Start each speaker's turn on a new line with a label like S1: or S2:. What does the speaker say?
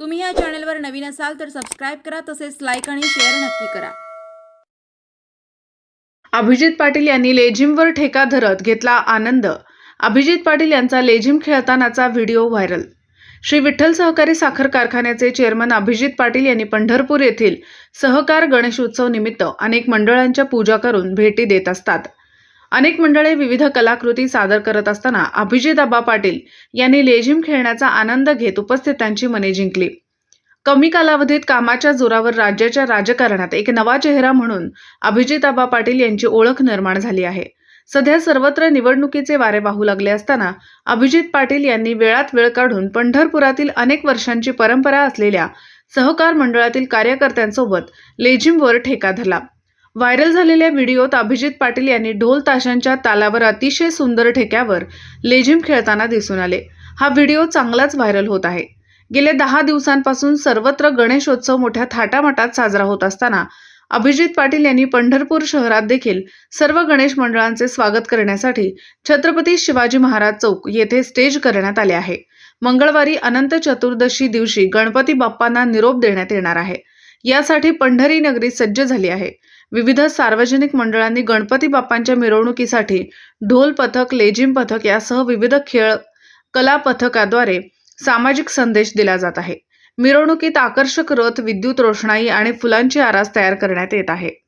S1: तुम्ही या चॅनलवर नवीन असाल तर सबस्क्राईब करा तसेच लाईक आणि शेअर नक्की करा.
S2: अभिजित पाटील यांनी लेझिमवर ठेका धरत घेतला आनंद. अभिजित पाटील यांचा लेझिम खेळतानाचा व्हिडिओ व्हायरल. श्री विठ्ठल सहकारी साखर कारखान्याचे चेअरमन अभिजित पाटील यांनी पंढरपूर येथील सहकार गणेशोत्सव निमित्त अनेक मंडळांच्या पूजा करून भेटी देत असतात. अनेक मंडळे विविध कलाकृती सादर करत असताना अभिजित अब्बा पाटील यांनी लेझिम खेळण्याचा आनंद घेत उपस्थितांची मने जिंकली. कमी कालावधीत कामाच्या जोरावर राज्याच्या राजकारणात एक नवा चेहरा म्हणून अभिजित अभिजिताबा पाटील यांची ओळख निर्माण झाली आहे. सध्या सर्वत्र निवडणुकीचे वारे वाहू लागले असताना अभिजित पाटील यांनी वेळात वेळ काढून पंढरपुरातील अनेक वर्षांची परंपरा असलेल्या सहकार मंडळातील कार्यकर्त्यांसोबत लेझिमवर ठेका धरला. व्हायरल झालेल्या व्हिडिओत अभिजित पाटील यांनी ढोल ताशांच्या तालावर अतिशय सुंदर ठेक्यावर लेझिम खेळताना दिसून आले. हा व्हिडिओ चांगलाच व्हायरल होत आहे. गेल्या दहा दिवसांपासून सर्वत्र गणेशोत्सव मोठ्या थाटामाटात साजरा होत असताना अभिजित पाटील यांनी पंढरपूर शहरात देखील सर्व गणेश मंडळांचे स्वागत करण्यासाठी छत्रपती शिवाजी महाराज चौक येथे स्टेज करण्यात आले आहे. मंगळवारी अनंत चतुर्दशी दिवशी गणपती बाप्पांना निरोप देण्यात येणार आहे. यासाठी पंढरी नगरी सज्ज झाली आहे. विविध सार्वजनिक मंडळांनी गणपती बाप्पांच्या मिरवणुकीसाठी ढोल पथक लेझिम पथक यासह विविध खेळ कला पथकाद्वारे सामाजिक संदेश दिला जात आहे. मिरवणुकीत आकर्षक रथ विद्युत रोषणाई आणि फुलांची आरास तयार करण्यात येत आहे.